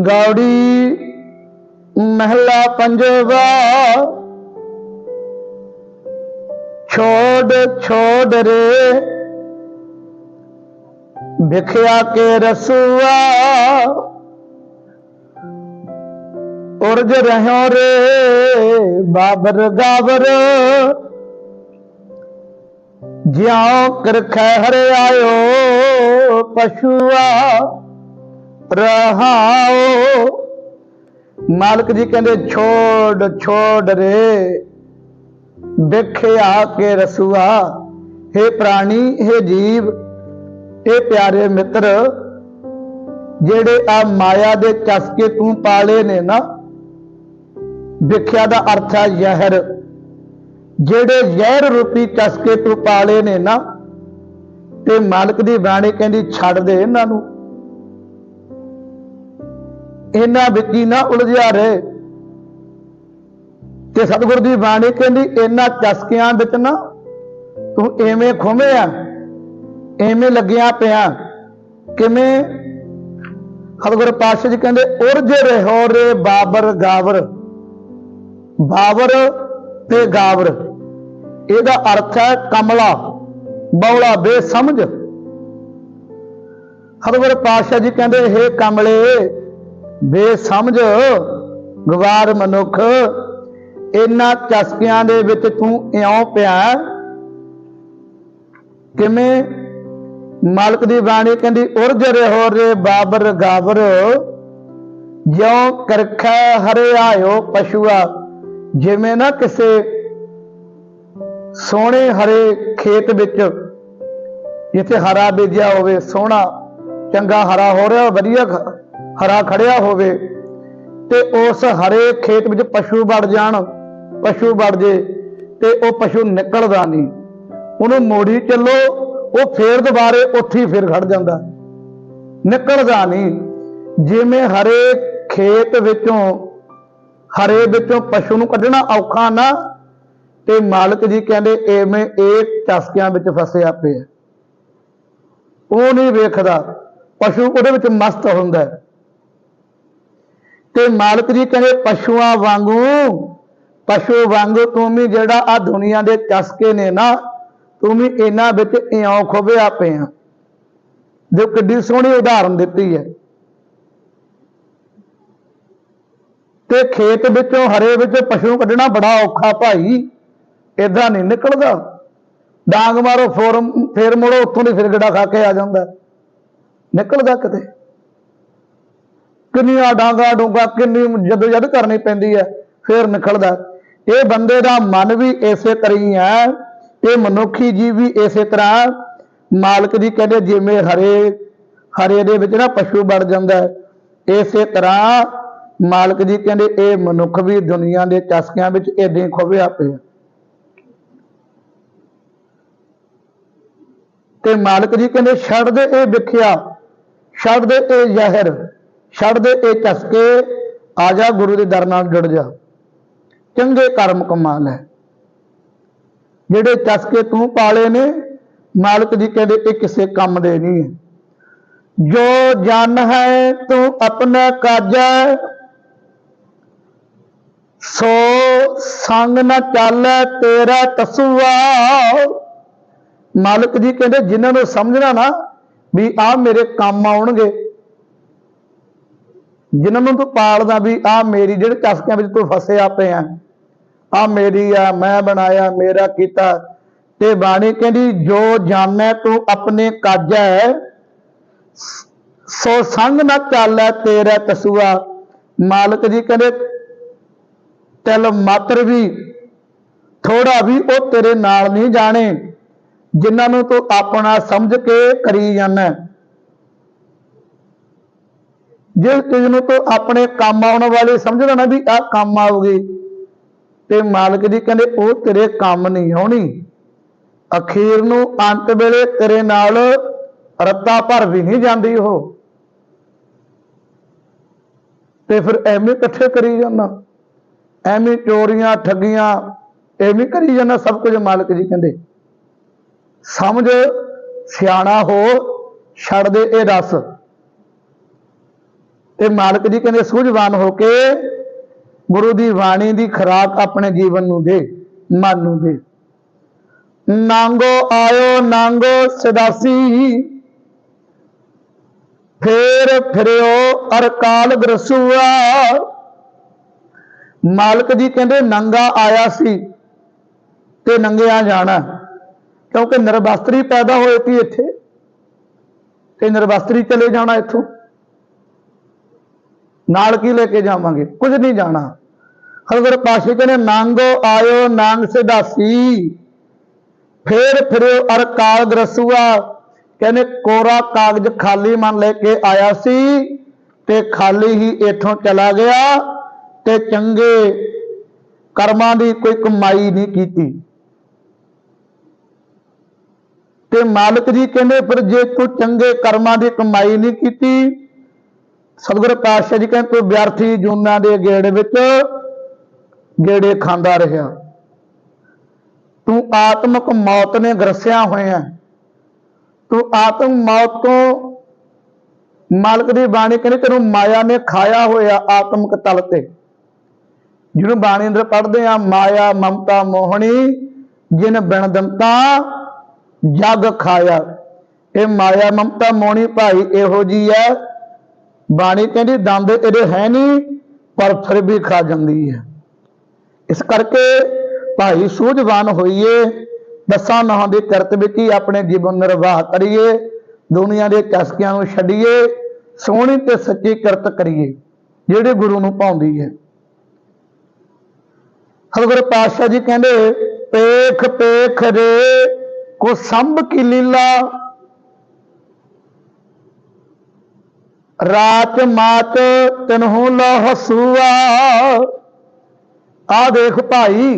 ਗੌੜੀ ਮਹਿਲਾ ਪੰਜਵਾ। ਛੋੜ ਛੋੜ ਰੇ। ਵਿਖਿਆ ਕੇ ਰਸੂਆ। ਉਰਜ ਰਹਿਓ ਰੇ, ਬਾਬਰ ਗਾਵਰ। ਜਿਉ ਕਰਖੈ ਹਰਿ ਆਇਓ ਪਸ਼ੂਆ। ਰਹਾਓ। ਮਾਲਕ ਜੀ ਕਹਿੰਦੇ, ਛੋੜ ਛੋੜ ਰੇ। ਦੇਖਿਆ ਕੇ ਰਸੂਆ। हे ਪ੍ਰਾਣੀ हे ਜੀਵ ਇਹ ਪਿਆਰੇ ਮਿੱਤਰ, ਜਿਹੜੇ ਆ ਮਾਇਆ ਦੇ ਚਸਕੇ ਤੂੰ ਪਾਲੇ ਨੇ ਨਾ, ਵਿਖਿਆ ਦਾ ਅਰਥ ਹੈ ਜ਼ਹਿਰ। ਜਿਹੜੇ ਜ਼ਹਿਰ ਰੂਪੀ ਚਸਕੇ ਤੂੰ ਪਾਲੇ ਨੇ ਨਾ, ਤੇ ਮਾਲਕ ਦੀ ਬਾਣੀ ਕਹਿੰਦੀ, ਛੱਡ ਦੇ ਇਹਨਾਂ ਨੂੰ। ਇਹਨਾਂ ਵਿੱਚ ਹੀ ਨਾ ਉਲਝਿਆ ਰਹੇ। ਤੇ ਸਤਿਗੁਰ ਦੀ ਬਾਣੀ ਕਹਿੰਦੀ, ਇਹਨਾਂ ਚਸਕਿਆਂ ਵਿੱਚ ਨਾ ਤੂੰ ਐਵੇਂ ਆ ਐਵੇਂ ਲੱਗਿਆ ਪਿਆ। ਕਿਵੇਂ? ਸਤਿਗੁਰੂ ਪਾਤਸ਼ਾਹ ਜੀ ਕਹਿੰਦੇ ਉਰਜ ਰਹੋ ਰੇ ਬਾਬਰ ਗਾਵਰ। ਬਾਬਰ ਤੇ ਗਾਵਰ। ਇਹਦਾ ਅਰਥ ਹੈ ਕਮਲਾ, ਬੌਲਾ, ਬੇਸਮਝ। ਸਤਿਗੁਰੂ ਪਾਤਸ਼ਾਹ ਜੀ ਕਹਿੰਦੇ, ਹੇ ਕਮਲੇ ਬੇਸਮਝ ਗਵਾਰ ਮਨੁੱਖ ਇਨ੍ਹਾਂ ਚਸਕਿਆਂ ਦੇ ਵਿੱਚ ਤੂੰ ਇਉਂ ਪਿਆ ਕਿਵੇਂ? ਮਾਲਕ ਦੀ ਬਾਣੀ ਕਹਿੰਦੀ, ਉਰਜ ਰਹੋ ਰੇ ਬਾਬਰ ਗਾਬਰ ਜਿਉ ਕਰਖੈ ਹਰੇ ਆਇਓ ਪਸ਼ੂਆ। ਜਿਵੇਂ ਨਾ ਕਿਸੇ ਸੋਹਣੇ ਹਰੇ ਖੇਤ ਵਿੱਚ ਜਿੱਥੇ ਹਰਾ ਬੀਜਿਆ ਹੋਵੇ, ਸੋਹਣਾ ਚੰਗਾ ਹਰਾ ਹੋ ਰਿਹਾ, ਵਧੀਆ ਹਰਾ ਖੜਿਆ ਹੋਵੇ ਤੇ ਉਸ ਹਰੇ ਖੇਤ ਵਿੱਚ ਪਸ਼ੂ ਵੜ ਜਾਣ, ਪਸ਼ੂ ਵੜ ਜੇ ਤੇ ਉਹ ਪਸ਼ੂ ਨਿਕਲਦਾ ਨਹੀਂ। ਉਹਨੂੰ ਮੋੜੀ ਚੱਲੋ, ਉਹ ਫੇਰ ਦੁਬਾਰੇ ਉੱਥੇ ਹੀ ਫੇਰ ਖੜ ਜਾਂਦਾ। ਨਿਕਲਦਾ ਨਹੀਂ। ਜਿਵੇਂ ਹਰੇ ਖੇਤ ਵਿੱਚੋਂ, ਹਰੇ ਵਿੱਚੋਂ ਪਸ਼ੂ ਨੂੰ ਕੱਢਣਾ ਔਖਾ ਨਾ, ਤੇ ਮਾਲਕ ਜੀ ਕਹਿੰਦੇ ਐਵੇਂ ਇਹ ਚਸਕਿਆਂ ਵਿੱਚ ਫਸਿਆ ਪਿਆ। ਉਹ ਨਹੀਂ ਵੇਖਦਾ। ਪਸ਼ੂ ਉਹਦੇ ਵਿੱਚ ਮਸਤ ਹੁੰਦਾ। ਹੈ ਤੇ ਮਾਲਕ ਜੀ ਕਹਿੰਦੇ, ਪਸ਼ੂਆਂ ਵਾਂਗੂ, ਪਸ਼ੂ ਵਾਂਗੂ ਤੂੰ ਵੀ ਜਿਹੜਾ ਆ ਦੁਨੀਆ ਦੇ ਚਸਕੇ ਨੇ ਨਾ, ਤੂੰ ਵੀ ਇਹਨਾਂ ਵਿੱਚ ਇਉਂ ਖੋਬਿਆ ਪਿਆ। ਜੋ ਕਿੱਡੀ ਸੋਹਣੀ ਉਦਾਹਰਨ ਦਿੱਤੀ ਹੈ। ਤੇ ਖੇਤ ਵਿੱਚੋਂ, ਹਰੇ ਵਿੱਚੋਂ ਪਸ਼ੂ ਕੱਢਣਾ ਬੜਾ ਔਖਾ ਭਾਈ ਇਦਾਂ ਨਹੀਂ ਨਿਕਲਦਾ। ਡਾਂਗ ਮਾਰੋ, ਫੋਰਮ, ਫੇਰ ਮੁੜੋ, ਉੱਥੋਂ ਦੀ ਫਿਰ ਗੜਾ ਖਾ ਕੇ ਆ ਜਾਂਦਾ। ਨਿਕਲਦਾ ਕਿਤੇ। ਕਿੰਨੀਆਂ ਡਾਂਗਾ ਡੂੰਗਾ ਕਿੰਨੀ ਜਦੋਂ ਜਦ ਕਰਨੀ ਪੈਂਦੀ ਹੈ, ਫਿਰ ਨਿਕਲਦਾ ਇਹ ਬੰਦੇ ਦਾ ਮਨ ਵੀ ਇਸੇ ਤਰ੍ਹਾਂ ਹੀ ਹੈ, ਇਹ ਮਨੁੱਖੀ ਜੀਵ ਵੀ ਇਸੇ ਤਰ੍ਹਾਂ ਮਾਲਕ ਜੀ ਕਹਿੰਦੇ ਜਿਵੇਂ ਹਰੇ ਹਰੇ ਦੇ ਵਿੱਚ ਨਾ ਪਸ਼ੂ ਵੜ ਜਾਂਦਾ ਹੈ, ਇਸੇ ਤਰ੍ਹਾਂ ਮਾਲਕ ਜੀ ਕਹਿੰਦੇ ਇਹ ਮਨੁੱਖ ਵੀ ਦੁਨੀਆ ਦੇ ਚਸਕਿਆਂ ਵਿੱਚ ਇਦਾਂ ਹੀ ਖੋਵਿਆ ਪਿਆ ਤੇ ਮਾਲਕ ਜੀ ਕਹਿੰਦੇ ਛੱਡ ਦੇ ਇਹ ਵਿਖਿਆ, ਛੱਡ ਦੇ ਇਹ ਜ਼ਹਿਰ। ਛੱਡ ਦੇ ਇਹ ਚਸਕੇ ਆ ਜਾ, ਗੁਰੂ ਦੇ ਦਰ ਨਾਲ ਜੁੜ ਜਾ। ਚੰਗੇ ਕਰਮ ਕਮਾ ਲੈ। ਜਿਹੜੇ ਚਸਕੇ ਤੂੰ ਪਾਲੇ ਨੇ, ਮਾਲਕ ਜੀ ਕਹਿੰਦੇ ਇਹ ਕਿਸੇ ਕੰਮ ਦੇ ਨਹੀਂ ਜੋ ਜਨ ਹੈ, ਤੂੰ ਆਪਣਾ ਕਾਜੈ ਸੋ ਸੰਗ ਨਾ ਚੱਲੈ, ਤੇਰਾ ਤਸੂਆ ਮਾਲਕ ਜੀ ਕਹਿੰਦੇ, ਜਿਨ੍ਹਾਂ ਨੂੰ ਸਮਝਣਾ ਨਾ, ਵੀ ਆ ਮੇਰੇ ਕੰਮ ਆਉਣਗੇ। ਜਿਨ੍ਹਾਂ ਨੂੰ ਤੂੰ ਪਾਲਦਾ ਵੀ ਆ ਮੇਰੀ ਜਿਹੜੇ ਚਸਕਿਆਂ ਵਿੱਚ ਤੂੰ ਫਸਿਆ ਪਿਆ ਆ। ਮੇਰੀ ਆ, ਮੈਂ ਬਣਾਇਆ, ਮੇਰਾ ਕੀਤਾ। ਤੇ ਬਾਣੀ ਕਹਿੰਦੀ, ਜੋ ਜਾਣੈ ਤੂੰ ਆਪਣੇ ਕਾਜੈ ਸੋ ਸੰਗ ਨਾ ਚਾਲੈ ਤੇਰਾ ਤਸੂਆ। ਮਾਲਕ ਜੀ ਕਹਿੰਦੇ, ਤਿਲ ਮਾਤਰ ਵੀ, ਥੋੜਾ ਵੀ ਉਹ ਤੇਰੇ ਨਾਲ ਨਹੀਂ ਜਾਣੇ, ਜਿਨ੍ਹਾਂ ਨੂੰ ਤੂੰ ਆਪਣਾ ਸਮਝ ਕੇ ਕਰੀ ਜਾਂਦਾ ਜੇ ਚੀਜ਼ ਨੂੰ ਤੂੰ ਆਪਣੇ ਕੰਮ ਆਉਣ ਵਾਲੀ ਸਮਝਦਾ ਨਾ ਵੀ ਆਹ ਕੰਮ ਆਊਗੀ, ਤੇ ਮਾਲਕ ਜੀ ਕਹਿੰਦੇ, ਉਹ ਤੇਰੇ ਕੰਮ ਨਹੀਂ ਆਉਣੀ। ਅਖੀਰ ਨੂੰ ਅੰਤ ਵੇਲੇ ਤੇਰੇ ਨਾਲ ਰੱਤਾ ਭਰ ਵੀ ਨਹੀਂ ਜਾਂਦੀ ਉਹ। ਤੇ ਫਿਰ ਐਵੇਂ ਇਕੱਠੇ ਕਰੀ ਜਾਂਦਾ। ਐਵੇਂ ਚੋਰੀਆਂ, ਠੱਗੀਆਂ, ਐਵੇਂ ਕਰੀ ਜਾਂਦਾ ਸਭ ਕੁਝ ਮਾਲਕ ਜੀ ਕਹਿੰਦੇ। ਸਮਝ ਸਿਆਣਾ ਹੋ, ਛੱਡ ਦੇ ਇਹ ਰਸ। ਤੇ ਮਾਲਕ ਜੀ ਕਹਿੰਦੇ ਸੂਝਵਾਨ ਹੋ ਕੇ ਗੁਰੂ ਦੀ ਬਾਣੀ ਦੀ ਖੁਰਾਕ ਆਪਣੇ ਜੀਵਨ ਨੂੰ ਦੇ, ਮਨ ਨੂੰ ਦੇ। ਨਾਂਗੋ ਆਇਓ, ਨਾਂਗੋ ਸਦਾਸੀ। ਫੇਰ ਫਿਰਿਓ ਅਰ ਕਾਲ ਗਰਸੂਆ ਮਾਲਕ ਜੀ ਕਹਿੰਦੇ ਨੰਗਾ ਆਇਆ ਸੀ ਤੇ ਨੰਗਿਆ ਜਾਣਾ, ਕਿਉਂਕਿ ਨਿਰਵਸਤਰੀ ਪੈਦਾ ਹੋਏ ਸੀ ਇੱਥੇ। ਤੇ ਨਿਰਵਸਤਰੀ ਚਲੇ ਜਾਣਾ ਇੱਥੋਂ। ਨਾਲ ਕੀ ਲੈ ਕੇ ਜਾਵਾਂਗੇ? ਕੁਝ ਨਹੀਂ ਜਾਣਾ। ਹਰਗੁਰ ਪਾਸ਼ੇ ਕਹਿੰਦੇ, ਨਾਂਗੋ ਆਇਓ, ਨਾਂਗ ਸਿਧਾਸੀ। ਫੇਰ ਫਿਰਿਓ ਅਰ ਕਾਲ ਗਰਸੂਆ ਕਹਿੰਦੇ, ਕੋਰਾ ਕਾਗਜ਼ ਖਾਲੀ ਮਨ ਲੈ ਕੇ ਆਇਆ ਸੀ ਤੇ ਖਾਲੀ ਹੀ ਇੱਥੋਂ ਚਲਾ ਗਿਆ ਤੇ ਚੰਗੇ ਕਰਮਾਂ ਦੀ ਕੋਈ ਕਮਾਈ ਨਹੀਂ ਕੀਤੀ। ਤੇ ਮਾਲਕ ਜੀ ਕਹਿੰਦੇ, ਫਿਰ ਜੇ ਤੂੰ ਚੰਗੇ ਕਰਮਾਂ ਦੀ ਕਮਾਈ ਨਹੀਂ ਕੀਤੀ ਸਤਿਗੁਰ ਪਾਤਸ਼ਾਹ ਜੀ ਕਹਿੰਦੇ, ਤੂੰ ਵਿਅਰਥੀ ਜੂਨਾਂ ਦੇ ਗੇੜ ਵਿੱਚ ਗੇੜੇ ਖਾਂਦਾ ਰਿਹਾ। ਤੂੰ ਆਤਮਕ ਮੌਤ ਨੇ ਗਰਸਿਆ ਹੋਇਆ। ਤੂੰ ਆਤਮ ਮੌਤ ਤੋਂ ਮਾਲਕ ਦੀ ਬਾਣੀ ਕਹਿੰਦੀ, ਤੈਨੂੰ ਮਾਇਆ ਨੇ ਖਾਇਆ ਹੋਇਆ ਆਤਮਕ ਤਲ ਤੇ। ਜਿਹਨੂੰ ਬਾਣੀ ਅੰਦਰ ਪੜ੍ਹਦੇ ਆ, ਮਾਇਆ, ਮਮਤਾ, ਮੋਹਣੀ, ਜਿਨ ਬਿਨ ਦੰਤਾ ਜਗ ਖਾਇਆ। ਇਹ ਮਾਇਆ, ਮਮਤਾ, ਮੋਹਣੀ ਭਾਈ ਇਹੋ ਜੀ ਹੈ ਬਾਣੀ ਕਹਿੰਦੀ ਦੰਦ ਇਹਦੇ ਹੈ ਨਹੀਂ ਪਰ ਫਿਰ ਵੀ ਖਾ ਜਾਂਦੀ ਹੈ। ਇਸ ਕਰਕੇ ਭਾਈ ਸੂਝਵਾਨ ਹੋਈਏ, ਦਸਾਂ ਨਹਾਂ ਦੇ ਕਰਤ ਵਿੱਚ ਹੀ ਆਪਣੇ ਜੀਵਨ ਨਿਰਵਾਹ ਕਰੀਏ, ਦੁਨੀਆ ਦੇ ਚਸਕਿਆਂ ਨੂੰ ਛੱਡੀਏ, ਸੋਹਣੀ ਤੇ ਸੱਚੀ ਕਰਤ ਕਰੀਏ, ਜਿਹੜੇ ਗੁਰੂ ਨੂੰ ਪਾਉਂਦੀ ਹੈ। ਹਰਗੁਰ ਪਾਤਸ਼ਾਹ ਜੀ ਕਹਿੰਦੇ ਪੇਖ ਪੇਖ ਰੇ, ਕੋ ਸੰਭ ਕੀ ਲੀਲਾ ਰਾਤ ਮਾਤ ਤਨਹੂ ਲਾ ਹਸੂਆ। ਆ ਦੇਖ ਭਾਈ,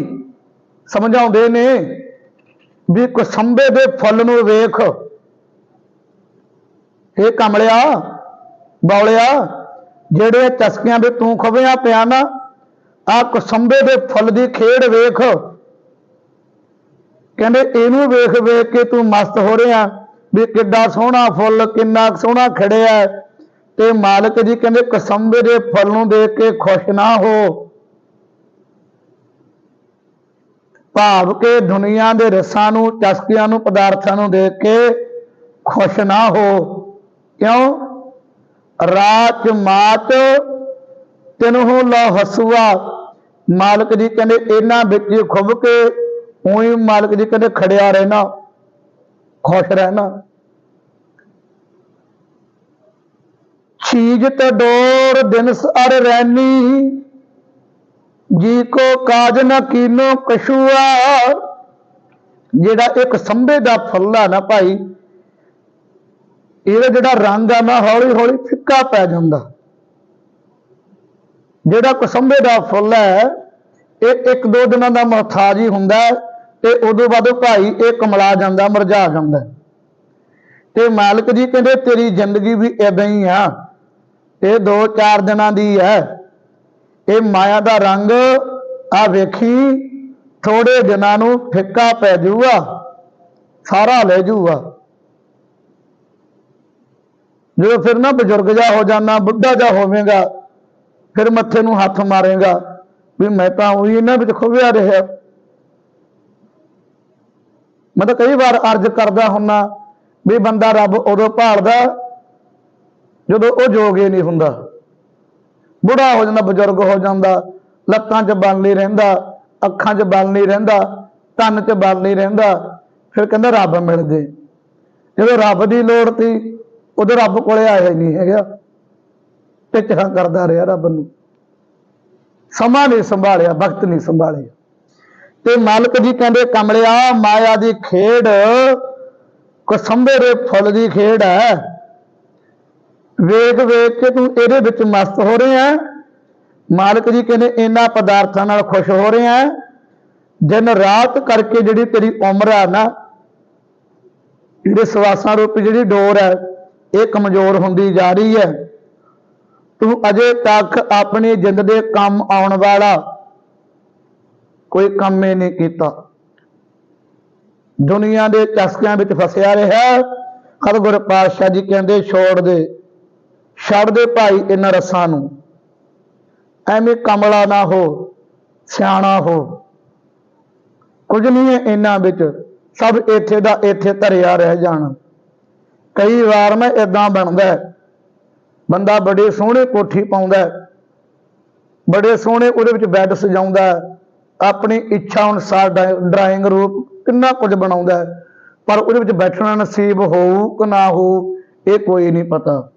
ਸਮਝਾਉਂਦੇ ਨੇ ਵੀ ਕਸੰਬੇ ਦੇ ਫੁੱਲ ਨੂੰ ਵੇਖ। ਇਹ ਕਮਲਿਆ, ਬੌਲਿਆ ਜਿਹੜੇ ਚਸਕਿਆਂ ਦੇ ਤੂੰ ਖਵਿਆ ਪਿਆ ਨਾ ਆ ਕਸੰਬੇ ਦੇ ਫੁੱਲ ਦੀ ਖੇਡ ਵੇਖ। ਕਹਿੰਦੇ ਇਹਨੂੰ ਵੇਖ ਵੇਖ ਕੇ ਤੂੰ ਮਸਤ ਹੋ ਰਿਹਾ ਵੀ ਕਿੱਡਾ ਸੋਹਣਾ ਫੁੱਲ, ਕਿੰਨਾ ਕੁ ਸੋਹਣਾ ਖੜਿਆ। ਤੇ ਮਾਲਕ ਜੀ ਕਹਿੰਦੇ ਕਸੰਬੇ ਦੇ ਫਲ ਨੂੰ ਦੇਖ ਕੇ ਖੁਸ਼ ਨਾ ਹੋ। ਭਾਵ ਕਿ ਦੁਨੀਆ ਦੇ ਰਸਾਂ ਨੂੰ, ਚਸਕਿਆਂ ਨੂੰ, ਪਦਾਰਥਾਂ ਨੂੰ ਦੇਖ ਕੇ ਖੁਸ਼ ਨਾ ਹੋ। ਕਿਉਂ? ਰਾਤ ਮਾਤ ਤੈਨੂੰ ਲਾ ਹਸੂਆ। ਮਾਲਕ ਜੀ ਕਹਿੰਦੇ, ਇਹਨਾਂ ਵਿੱਚ ਹੀ ਖੁੱਭ ਕੇ, ਉਹੀ ਮਾਲਕ ਜੀ ਕਹਿੰਦੇ, ਖੜਿਆ ਰਹਿਣਾ, ਖੁਸ਼ ਰਹਿਣਾ। ਚੀਜ ਡੋਰ ਦਿਨਸ ਅਰ ਰੈਨੀ। ਜੀ ਕੋ ਕਾਜ ਨ ਕੀਨੋ ਕਛੂਆ। ਜਿਹੜਾ ਇੱਕ ਸੰਭੇ ਦਾ ਫੁੱਲ ਆ ਨਾ ਭਾਈ, ਇਹਦਾ ਜਿਹੜਾ ਰੰਗ ਆ ਨਾ ਹੌਲੀ ਹੌਲੀ ਫਿੱਕਾ ਪੈ ਜਾਂਦਾ। ਜਿਹੜਾ ਕਸੰਭੇ ਦਾ ਫੁੱਲ ਹੈ, ਇਹ ਇੱਕ ਦੋ ਦਿਨਾਂ ਦਾ ਮੁਹਤਾਜ ਹੀ ਹੁੰਦਾ ਤੇ ਉਦੋਂ ਬਾਅਦ ਭਾਈ ਇਹ ਕਮਲਾ ਜਾਂਦਾ ਮਰਝਾ ਜਾਂਦਾ। ਤੇ ਮਾਲਕ ਜੀ ਕਹਿੰਦੇ, ਤੇਰੀ ਜ਼ਿੰਦਗੀ ਵੀ ਇਦਾਂ ਹੀ ਆ। ਇਹ ਦੋ ਚਾਰ ਦਿਨਾਂ ਦੀ ਹੈ। ਇਹ ਮਾਇਆ ਦਾ ਰੰਗ ਆ ਵੇਖੀ ਥੋੜੇ ਦਿਨਾਂ ਨੂੰ ਫਿੱਕਾ ਪੈ ਜਾਊਗਾ, ਸਾਰਾ ਲੈ ਜਾਊਗਾ। ਜਦੋਂ ਫਿਰ ਨਾ ਬਜ਼ੁਰਗ ਜਾ ਹੋ ਜਾਣਾ ਬੁੱਢਾ ਜਾ ਹੋਵੇਗਾ, ਫਿਰ ਮੱਥੇ ਨੂੰ ਹੱਥ ਮਾਰੇਗਾ, ਵੀ ਮੈਂ ਤਾਂ ਉਹੀ ਇਹਨਾਂ ਵਿੱਚ ਖੁੱਭਿਆ ਰਿਹਾ। ਮੈਂ ਤਾਂ ਕਈ ਵਾਰ ਅਰਜ਼ ਕਰਦਾ ਹੁੰਨਾ, ਵੀ ਬੰਦਾ ਰੱਬ ਉਦੋਂ ਭਾਲਦਾ ਜਦੋਂ ਉਹ ਜੋਗੇ ਨਹੀਂ ਹੁੰਦਾ। ਬੁੜਾ ਹੋ ਜਾਂਦਾ, ਬਜ਼ੁਰਗ ਹੋ ਜਾਂਦਾ, ਲੱਤਾਂ 'ਚ ਬਲ ਨਹੀਂ ਰਹਿੰਦਾ, ਅੱਖਾਂ 'ਚ ਬਲ ਨਹੀਂ ਰਹਿੰਦਾ, ਤਨ 'ਚ ਬਲ ਨਹੀਂ ਰਹਿੰਦਾ, ਫਿਰ ਕਹਿੰਦਾ ਰੱਬ ਮਿਲ ਜੇ। ਜਦੋਂ ਰੱਬ ਦੀ ਲੋੜ ਤੀ ਉਦੋਂ ਰੱਬ ਕੋਲੇ ਆਇਆ ਹੀ ਨਹੀਂ ਹੈਗਾ। ਟਿਚਕਾਂ ਕਰਦਾ ਰਿਹਾ ਰੱਬ ਨੂੰ। ਸਮਾਂ ਨਹੀਂ ਸੰਭਾਲਿਆ, ਵਕਤ ਨਹੀਂ ਸੰਭਾਲਿਆ। ਤੇ ਮਾਲਕ ਜੀ ਕਹਿੰਦੇ, ਕਮਲਿਆ, ਮਾਇਆ ਦੀ ਖੇਡ, ਕਸੰਬੇ ਦੇ ਫੁੱਲ ਦੀ ਖੇਡ ਹੈ। ਵੇਖ ਵੇਖ ਕੇ ਤੂੰ ਇਹਦੇ ਵਿੱਚ ਮਸਤ ਹੋ ਰਿਹਾ ਹੈ ਮਾਲਕ ਜੀ ਕਹਿੰਦੇ, ਇਹਨਾਂ ਪਦਾਰਥਾਂ ਨਾਲ ਖੁਸ਼ ਹੋ ਰਿਹਾ ਹੈ ਦਿਨ ਰਾਤ ਕਰਕੇ ਜਿਹੜੀ ਤੇਰੀ ਉਮਰ ਆ ਨਾ, ਜਿਹੜੇ ਸਵਾਸਾਂ ਰੂਪ ਜਿਹੜੀ ਡੋਰ ਹੈ ਇਹ ਕਮਜ਼ੋਰ ਹੁੰਦੀ ਜਾ ਰਹੀ ਹੈ ਤੂੰ ਅਜੇ ਤੱਕ ਆਪਣੀ ਜਿੰਦ ਦੇ ਕੰਮ ਆਉਣ ਵਾਲਾ ਕੋਈ ਕੰਮ ਹੀ ਨਹੀਂ ਕੀਤਾ। ਦੁਨੀਆ ਦੇ ਚਸਕਿਆਂ ਵਿੱਚ ਫਸਿਆ ਰਿਹਾ। ਹਰ ਗੁਰ ਪਾਤਸ਼ਾਹ ਜੀ ਕਹਿੰਦੇ, ਛੋੜ ਦੇ। ਛੱਡ ਦੇ ਭਾਈ ਇਹਨਾਂ ਰਸਾਂ ਨੂੰ। ਐਵੇਂ ਕਮਲਾ ਨਾ ਹੋ, ਸਿਆਣਾ ਹੋ। ਕੁਝ ਨਹੀਂ ਹੈ ਇਹਨਾਂ ਵਿੱਚ, ਸਭ ਇੱਥੇ ਦਾ ਇੱਥੇ ਧਰਿਆ ਰਹਿ ਜਾਣਾ। ਕਈ ਵਾਰ ਮੈਂ ਇਦਾਂ ਬਣਦਾ ਬੰਦਾ ਬੜੇ ਸੋਹਣੇ ਕੋਠੀ ਪਾਉਂਦਾ ਬੜੇ ਸੋਹਣੇ ਉਹਦੇ ਵਿੱਚ ਬੈੱਡ ਸਜਾਉਂਦਾ ਆਪਣੀ ਇੱਛਾ ਅਨੁਸਾਰ ਡਰਾਇੰਗ ਰੂਪ ਕਿੰਨਾ ਕੁਝ ਬਣਾਉਂਦਾ ਪਰ ਉਹਦੇ ਵਿੱਚ ਬੈਠਣਾ ਨਸੀਬ ਹੋਊ ਕਿ ਨਾ ਹੋਊ, ਇਹ ਕੋਈ ਨਹੀਂ ਪਤਾ।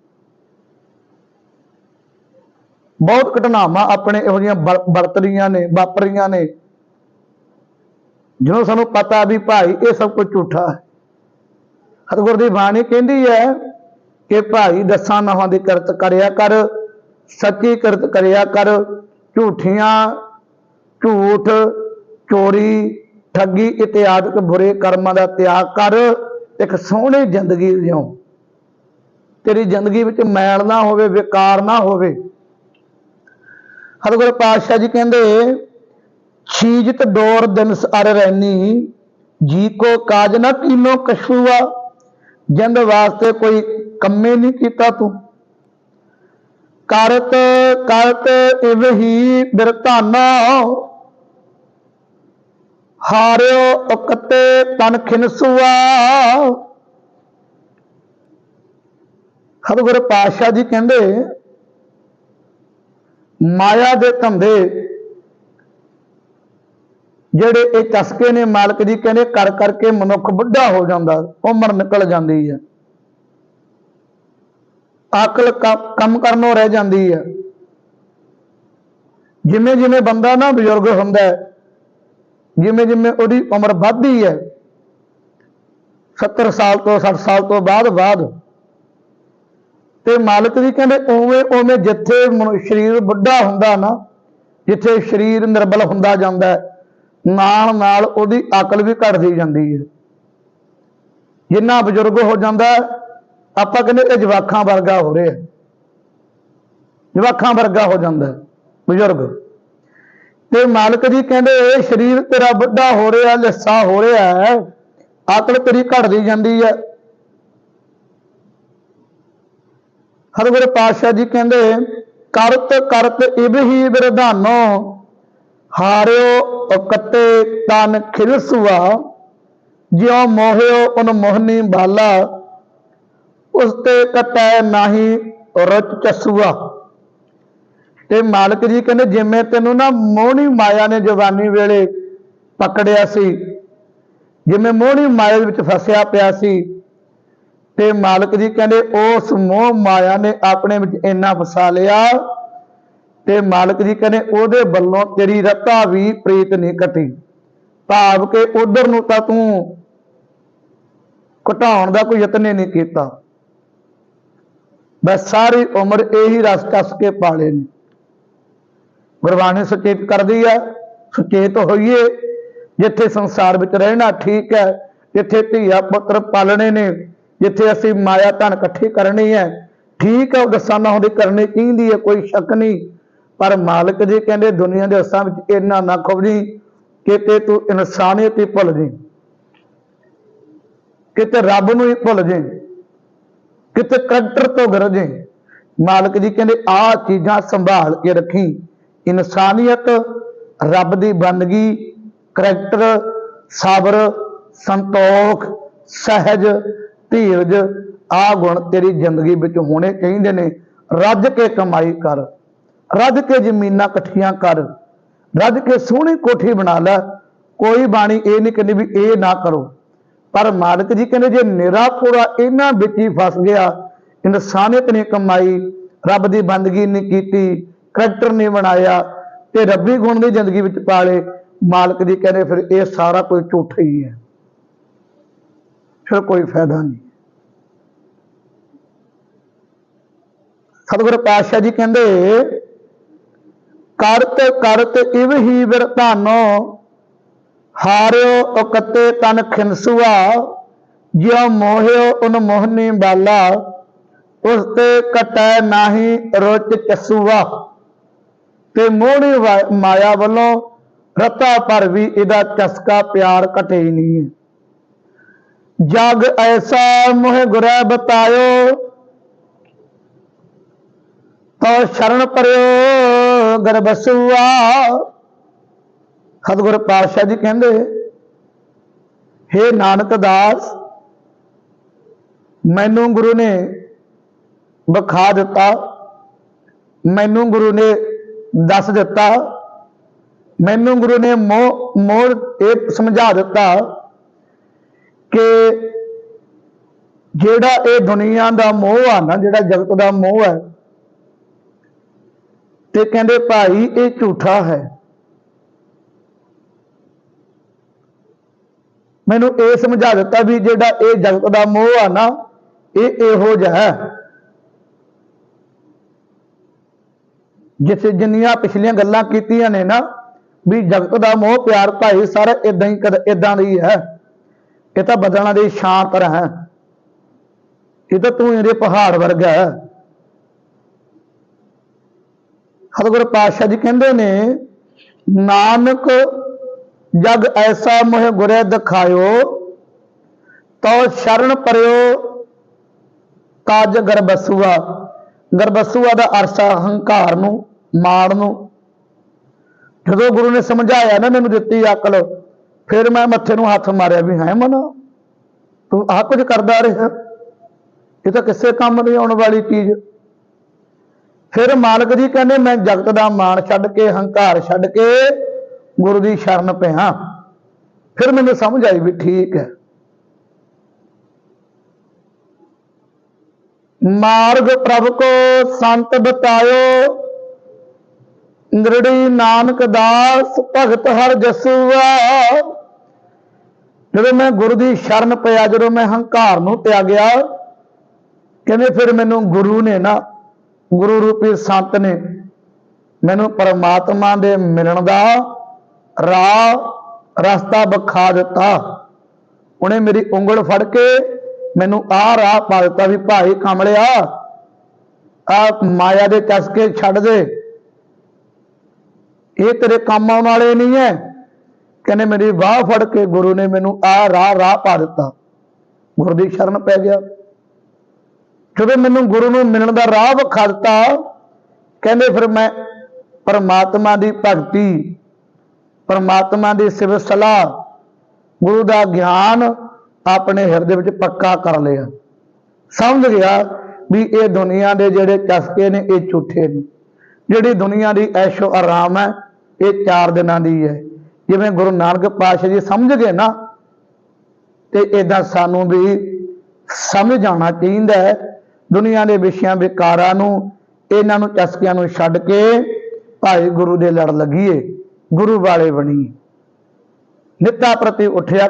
ਬਹੁਤ ਘਟਨਾਵਾਂ ਆਪਣੇ ਇਹੋ ਜਿਹੀਆਂ ਵਰ- ਵਰਤਰੀਆਂ ਨੇ, ਵਾਪਰੀਆਂ ਨੇ। ਜਿਹਨੂੰ ਸਾਨੂੰ ਪਤਾ ਵੀ ਭਾਈ ਇਹ ਸਭ ਕੁਝ ਝੂਠਾ ਹੈ। ਸਤਿਗੁਰ ਦੀ ਬਾਣੀ ਕਹਿੰਦੀ ਹੈ ਕਿ ਭਾਈ ਦਸਾਂ ਨਹਾਂ ਦੀ ਕਰਤ ਕਰਿਆ ਕਰ, ਸੱਚੀ ਕਰਤ ਕਰਿਆ ਕਰ, ਝੂਠੀਆਂ, ਝੂਠ, ਚੋਰੀ, ਠੱਗੀ, ਇਤਿਆਦਿਕ ਬੁਰੇ ਕਰਮਾਂ ਦਾ ਤਿਆਗ ਕਰ, ਇੱਕ ਸੋਹਣੀ ਜ਼ਿੰਦਗੀ ਜਿਉ। ਤੇਰੀ ਜ਼ਿੰਦਗੀ ਵਿੱਚ ਮੈਲ ਨਾ ਹੋਵੇ, ਵਿਕਾਰ ਨਾ ਹੋਵੇ ਸਤਿਗੁਰ ਪਾਤਸ਼ਾਹ ਜੀ ਕਹਿੰਦੇ, ਛੀਜਤ ਡੋਰ ਦਿਨਸ ਅਰ ਰਹਿਨੀ ਜੀ ਕੋ ਕਾਜ ਨਾ ਕੀਨੋ ਕਛੂਆ, ਜਿੰਦ ਵਾਸਤੇ ਕੋਈ ਕੰਮੇ ਨਹੀਂ ਕੀਤਾ ਤੂੰ। ਕਰਤ ਕਰਤ ਇਵ ਹੀ ਬਿਰਧਾਨਾ ਹਾਰਿਓ ਉਕਤੇ ਤਨ ਖਿਨਸੂਆ। ਸਤਿਗੁਰ ਪਾਤਸ਼ਾਹ ਜੀ ਕਹਿੰਦੇ ਮਾਇਆ ਦੇ ਧੰਦੇ ਜਿਹੜੇ ਇਹ ਚਸਕੇ ਨੇ, ਮਾਲਕ ਜੀ ਕਹਿੰਦੇ ਕਰ ਕਰਕੇ ਮਨੁੱਖ ਬੁੱਢਾ ਹੋ ਜਾਂਦਾ, ਉਮਰ ਨਿਕਲ ਜਾਂਦੀ ਹੈ। ਅਕਲ ਕ- ਕੰਮ ਕਰਨੋਂ ਰਹਿ ਜਾਂਦੀ ਹੈ। ਜਿਵੇਂ ਜਿਵੇਂ ਬੰਦਾ ਨਾ ਬਜ਼ੁਰਗ ਹੁੰਦਾ ਹੈ, ਜਿਵੇਂ ਜਿਵੇਂ ਉਹਦੀ ਉਮਰ ਵੱਧਦੀ ਹੈ 70 ਸਾਲ ਤੋਂ 60 ਸਾਲ ਤੋਂ ਬਾਅਦ ਬਾਅਦ ਤੇ ਮਾਲਕ ਜੀ ਕਹਿੰਦੇ ਉਵੇਂ ਉਵੇਂ ਜਿੱਥੇ ਮਨੁ- ਸਰੀਰ ਬੁੱਢਾ ਹੁੰਦਾ ਨਾ, ਜਿੱਥੇ ਸਰੀਰ ਨਿਰਬਲ ਹੁੰਦਾ ਜਾਂਦਾ, ਨਾਲ ਨਾਲ ਉਹਦੀ ਅਕਲ ਵੀ ਘਟਦੀ ਜਾਂਦੀ ਹੈ। ਜਿੰਨਾ ਬਜ਼ੁਰਗ ਹੋ ਜਾਂਦਾ, ਆਪਾਂ ਕਹਿੰਦੇ ਇਹ ਜਵਾਖਾਂ ਵਰਗਾ ਹੋ ਰਿਹਾ। ਜਵਾਖਾਂ ਵਰਗਾ ਹੋ ਜਾਂਦਾ, ਬਜ਼ੁਰਗ। ਤੇ ਮਾਲਕ ਜੀ ਕਹਿੰਦੇ ਇਹ ਸਰੀਰ ਤੇਰਾ ਵੱਡਾ ਹੋ ਰਿਹਾ, ਲਿੱਸਾ ਹੋ ਰਿਹਾ ਹੈ, ਅਕਲ ਤੇਰੀ ਘਟਦੀ ਜਾਂਦੀ ਹੈ। ਹਰਗੁਰ ਪਾਤਸ਼ਾਹ ਜੀ ਕਹਿੰਦੇ, ਕਰਤ ਕਰਤ ਇਬ ਹੀ ਵਿਰਧਾਨੋ ਹਾਰਿਓ ਉਕਤੇ ਤਨ ਖਿਲਸੁਆ ਜਿਉ ਮੋਹਿਓ ਉਨ ਮੋਹਨੀ ਬਾਲਾ ਉਸ ਤੇ ਕਟੈ ਨਾਹੀ ਰਚ ਚਸੂਆ। ਤੇ ਮਾਲਕ ਜੀ ਕਹਿੰਦੇ, ਜਿਵੇਂ ਤੈਨੂੰ ਨਾ ਮੋਹਣੀ ਮਾਇਆ ਨੇ ਜਵਾਨੀ ਵੇਲੇ ਪਕੜਿਆ ਸੀ, ਜਿਵੇਂ ਮੋਹਣੀ ਮਾਇਆ ਦੇ ਵਿੱਚ ਫਸਿਆ ਪਿਆ ਸੀ ਤੇ ਮਾਲਕ ਜੀ ਕਹਿੰਦੇ, ਉਸ ਮੋਹ ਮਾਇਆ ਨੇ ਆਪਣੇ ਵਿੱਚ ਇੰਨਾ ਫਸਾ ਲਿਆ। ਤੇ ਮਾਲਕ ਜੀ ਕਹਿੰਦੇ, ਉਹਦੇ ਵੱਲੋਂ ਤੇਰੀ ਰਤਾ ਵੀ ਪ੍ਰੀਤ ਨਹੀਂ ਘਟੀ ਭਾਵ ਕਿ ਉਧਰ ਨੂੰ ਤਾਂ ਤੂੰ ਘਟਾਉਣ ਦਾ ਕੋਈ ਯਤਨ ਨਹੀਂ ਕੀਤਾ। ਬਸ ਸਾਰੀ ਉਮਰ ਇਹੀ ਰਸ ਕੱਸ ਕੇ ਪਾਲੇ ਨੇ। ਗੁਰਬਾਣੀ ਸੁਚੇਤ ਕਰਦੀ ਹੈ ਸੁਚੇਤ ਹੋਈਏ। ਜਿੱਥੇ ਸੰਸਾਰ ਵਿੱਚ ਰਹਿਣਾ ਠੀਕ ਹੈ, ਜਿੱਥੇ ਧੀਆ ਪੁੱਤਰ ਪਾਲਣੇ ਨੇ ਜਿੱਥੇ ਅਸੀਂ ਮਾਇਆ ਧਨ ਇਕੱਠੀ ਕਰਨੀ ਹੈ, ਠੀਕ ਹੈ, ਉਹ ਦਸਾਨਾ ਹੁੰਦੀ ਕਰਨੀ ਚਾਹੀਦੀ ਹੈ, ਕੋਈ ਸ਼ੱਕ ਨਹੀਂ। ਪਰ ਮਾਲਕ ਜੀ ਕਹਿੰਦੇ, ਦੁਨੀਆ ਦੇ ਅਸਾਂ ਵਿੱਚ ਇੰਨਾ ਨਾ ਖੁੱਬਜੀ ਕਿਤੇ ਤੂੰ ਇਨਸਾਨੀਅਤ ਹੀ ਭੁੱਲ ਜੀ। ਕਿਤੇ ਰੱਬ ਨੂੰ ਹੀ ਭੁੱਲ ਜੇ। ਕਿਤੇ ਕਰੈਕਟਰ ਤੋਂ ਗਿਰ ਜੇ। ਮਾਲਕ ਜੀ ਕਹਿੰਦੇ, ਆਹ ਚੀਜ਼ਾਂ ਸੰਭਾਲ ਕੇ ਰੱਖੀ। ਇਨਸਾਨੀਅਤ, ਰੱਬ ਦੀ ਬੰਦਗੀ, ਕਰੈਕਟਰ, ਸਬਰ, ਸੰਤੋਖ, ਸਹਿਜ ਧੀਰਜ, ਆਹ ਗੁਣ ਤੇਰੀ ਜ਼ਿੰਦਗੀ ਵਿੱਚ ਹੋਣੇ ਚਾਹੀਦੇ ਨੇ। ਰੱਜ ਕੇ ਕਮਾਈ ਕਰ, ਰੱਜ ਕੇ ਜ਼ਮੀਨਾਂ ਇਕੱਠੀਆਂ ਕਰ, ਰੱਜ ਕੇ ਸੋਹਣੀ ਕੋਠੀ ਬਣਾ ਲੈ। ਕੋਈ ਬਾਣੀ ਇਹ ਨਹੀਂ ਕਹਿੰਦੀ ਵੀ ਇਹ ਨਾ ਕਰੋ। ਪਰ ਮਾਲਕ ਜੀ ਕਹਿੰਦੇ ਜੇ ਨਿਰਾ ਪੂਰਾ ਇਹਨਾਂ ਵਿੱਚ ਹੀ ਫਸ ਗਿਆ, ਇਨਸਾਨੀਅਤ ਨੇ ਕਮਾਈ, ਰੱਬ ਦੀ ਬੰਦਗੀ ਨਹੀਂ ਕੀਤੀ, ਕਰੈਕਟਰ ਨਹੀਂ ਬਣਾਇਆ ਤੇ ਰੱਬੀ ਗੁਣ ਦੀ ਜ਼ਿੰਦਗੀ ਵਿੱਚ ਪਾਲੇ, ਮਾਲਕ ਜੀ ਕਹਿੰਦੇ ਫਿਰ ਇਹ ਸਾਰਾ ਕੁਝ ਝੂਠ ਹੀ ਹੈ। ਫਿਰ ਕੋਈ ਫਾਇਦਾ ਨਹੀਂ। ਸਤਿਗੁਰ ਪਾਤਸ਼ਾਹ ਜੀ ਕਹਿੰਦੇ, ਕਰਤ ਕਰਤ ਇਵ ਹੀ ਵਿਰਧਾਨੋ ਹਾਰਿਓ ਉਕਤੇ ਤਨ ਖਿਨਸੂਆ ਜਿਉ ਮੋਹਿਓ ਉਨ ਮੋਹਨੀ ਬਾਲਾ ਉਸ ਤੇ ਕਟੈ ਨਾਹੀ ਰੁਚ ਚਸੂਆ। ਤੇ ਮੋਹਣੀ ਵਾ- ਮਾਇਆ ਵੱਲੋਂ ਰਤਾ ਪਰ ਵੀ ਇਹਦਾ ਚਸਕਾ ਪਿਆਰ ਘਟੇ ਹੀ ਨਹੀਂ ਹੈ। ਜਗ ਐਸਾ ਮੋਹ ਗੁਰੈ ਬਤਾਇਓ ਤੋ ਸ਼ਰਨ ਪਰਿਓ ਗਰਬਸੂਆ ਸਤਿਗੁਰ ਪਾਤਸ਼ਾਹ ਜੀ ਕਹਿੰਦੇ, ਹੇ ਨਾਨਕ ਦਾਸ, ਮੈਨੂੰ ਗੁਰੂ ਨੇ ਵਿਖਾ ਦਿੱਤਾ, ਮੈਨੂੰ ਗੁਰੂ ਨੇ ਦੱਸ ਦਿੱਤਾ, ਮੈਨੂੰ ਗੁਰੂ ਨੇ ਮੋਹ ਮੋਹ ਇਹ ਸਮਝਾ ਦਿੱਤਾ। ਕਿ ਜਿਹੜਾ ਇਹ ਦੁਨੀਆ ਦਾ ਮੋਹ ਆ ਨਾ, ਜਿਹੜਾ ਜਗਤ ਦਾ ਮੋਹ ਹੈ, ਤੇ ਕਹਿੰਦੇ ਭਾਈ ਇਹ ਝੂਠਾ ਹੈ। ਮੈਨੂੰ ਇਹ ਸਮਝਾ ਦਿੱਤਾ ਵੀ ਜਿਹੜਾ ਇਹ ਜਗਤ ਦਾ ਮੋਹ ਆ ਨਾ, ਇਹ ਇਹੋ ਜਿਹਾ ਹੈ। ਜਿਸ ਜਿੰਨੀਆਂ ਪਿਛਲੀਆਂ ਗੱਲਾਂ ਕੀਤੀਆਂ ਨੇ ਨਾ, ਵੀ ਜਗਤ ਦਾ ਮੋਹ ਪਿਆਰ ਭਾਈ ਸਾਰਾ ਇਦਾਂ ਹੀ ਇਦਾਂ ਦੀ ਹੈ। ਇਹ ਤਾਂ ਬਦਲਾਂ ਦੀ ਸ਼ਾਂਤ ਹੈ। ਇਹ ਤਾਂ ਤੂੰ ਇਹਦੇ ਪਹਾੜ ਵਰਗਾ ਹੈ। ਸਤਿਗੁਰ ਪਾਤਸ਼ਾਹ ਜੀ ਕਹਿੰਦੇ ਨੇ, ਨਾਨਕ ਜਗ ਐਸਾ ਮੋਹ ਗੁਰੇ ਦਿਖਾਇਓ ਤੋ ਸ਼ਰਨ ਪਰਿਓ ਕਾਜ ਗਰਬਸੂਆ ਗਰਬਸੂਆ ਦਾ ਅਰਥ ਹੰਕਾਰ ਨੂੰ, ਮਾਣ ਨੂੰ। ਜਦੋਂ ਗੁਰੂ ਨੇ ਸਮਝਾਇਆ ਨਾ, ਮੈਨੂੰ ਦਿੱਤੀ ਅਕਲ ਫਿਰ ਮੈਂ ਮੱਥੇ ਨੂੰ ਹੱਥ ਮਾਰਿਆ ਵੀ ਹੈ ਮਨ, ਤੂੰ ਆਹ ਕੁਝ ਕਰਦਾ ਰਿਹਾ? ਇਹ ਤਾਂ ਕਿਸੇ ਕੰਮ ਨਹੀਂ ਆਉਣ ਵਾਲੀ ਚੀਜ਼। ਫਿਰ ਮਾਲਕ ਜੀ ਕਹਿੰਦੇ, ਮੈਂ ਜਗਤ ਦਾ ਮਾਣ ਛੱਡ ਕੇ, ਹੰਕਾਰ ਛੱਡ ਕੇ ਗੁਰੂ ਦੀ ਸ਼ਰਨ ਪਿਆ। ਫਿਰ ਮੈਨੂੰ ਸਮਝ ਆਈ ਵੀ ਠੀਕ ਹੈ। ਮਾਰਗ ਪ੍ਰਭ ਕੋ ਸੰਤ ਬਤਾਇਓ ਨਿਰੜੀ ਨਾਨਕ ਦਾਸ ਭਗਤ ਹਰ ਜਸੂਆ। ਜਦੋਂ ਮੈਂ ਗੁਰੂ ਦੀ ਸ਼ਰਨ ਪਿਆ, ਜਦੋਂ ਮੈਂ ਹੰਕਾਰ ਨੂੰ ਤਿਆਗਿਆ, ਕਹਿੰਦੇ ਫਿਰ ਮੈਨੂੰ ਗੁਰੂ ਨੇ ਨਾ, ਗੁਰੂ ਰੂਪੀ ਸੰਤ ਨੇ ਮੈਨੂੰ ਪਰਮਾਤਮਾ ਦੇ ਮਿਲਣ ਦਾ ਰਾਹ, ਰਸਤਾ ਵਿਖਾ ਦਿੱਤਾ। ਉਹਨੇ ਮੇਰੀ ਉਂਗਲ ਫੜ ਕੇ ਮੈਨੂੰ ਆਹ ਰਾਹ ਪਾ ਦਿੱਤਾ ਵੀ ਭਾਈ ਕਮਲਿਆ ਆ ਮਾਇਆ ਦੇ ਚਸਕੇ ਛੱਡ ਦੇ। ਇਹ ਤੇਰੇ ਕੰਮ ਆਉਣ ਵਾਲੇ ਨਹੀਂ ਹੈ ਕਹਿੰਦੇ ਮੇਰੀ ਬਾਹ ਫੜ ਕੇ ਗੁਰੂ ਨੇ ਮੈਨੂੰ ਆਹ ਰਾਹ ਰਾਹ ਪਾ ਦਿੱਤਾ। ਗੁਰੂ ਦੀ ਸ਼ਰਨ ਪੈ ਗਿਆ। ਜਦੋਂ ਮੈਨੂੰ ਗੁਰੂ ਨੂੰ ਮਿਲਣ ਦਾ ਰਾਹ ਵਿਖਾ ਦਿੱਤਾ, ਕਹਿੰਦੇ ਫਿਰ ਮੈਂ ਪਰਮਾਤਮਾ ਦੀ ਭਗਤੀ, ਪਰਮਾਤਮਾ ਦੀ ਸਿਵ ਸਲਾਹ, ਗੁਰੂ ਦਾ ਗਿਆਨ ਆਪਣੇ ਹਿਰਦੇ ਵਿੱਚ ਪੱਕਾ ਕਰ ਲਿਆ। ਸਮਝ ਗਿਆ ਵੀ ਇਹ ਦੁਨੀਆ ਦੇ ਜਿਹੜੇ ਚਸਕੇ ਨੇ, ਇਹ ਝੂਠੇ ਨੇ। ਜਿਹੜੀ ਦੁਨੀਆ ਦੀ ਐਸ਼ੋ ਆਰਾਮ ਹੈ ਇਹ ਚਾਰ ਦਿਨਾਂ ਦੀ ਹੈ। ਜਿਵੇਂ ਗੁਰੂ ਨਾਨਕ ਪਾਤਸ਼ਾਹ ਜੀ ਸਮਝ ਗਏ ਨਾ, ਤੇ ਇਦਾਂ ਸਾਨੂੰ ਵੀ ਸਮਝ ਜਾਣਾ ਚਾਹੀਦਾ ਹੈ। ਦੁਨੀਆ ਦੇ ਵਿਸ਼ਿਆਂ ਵਿਕਾਰਾਂ ਨੂੰ, ਇਹਨਾਂ ਨੂੰ ਚਸਕਿਆਂ ਨੂੰ ਛੱਡ ਕੇ ਭਾਈ ਗੁਰੂ ਦੇ ਲੜ ਲੱਗੀਏ, ਗੁਰੂ ਵਾਲੇ ਬਣੀ ਨਿੱਤਾ ਪ੍ਰਤੀ ਉੱਠਿਆ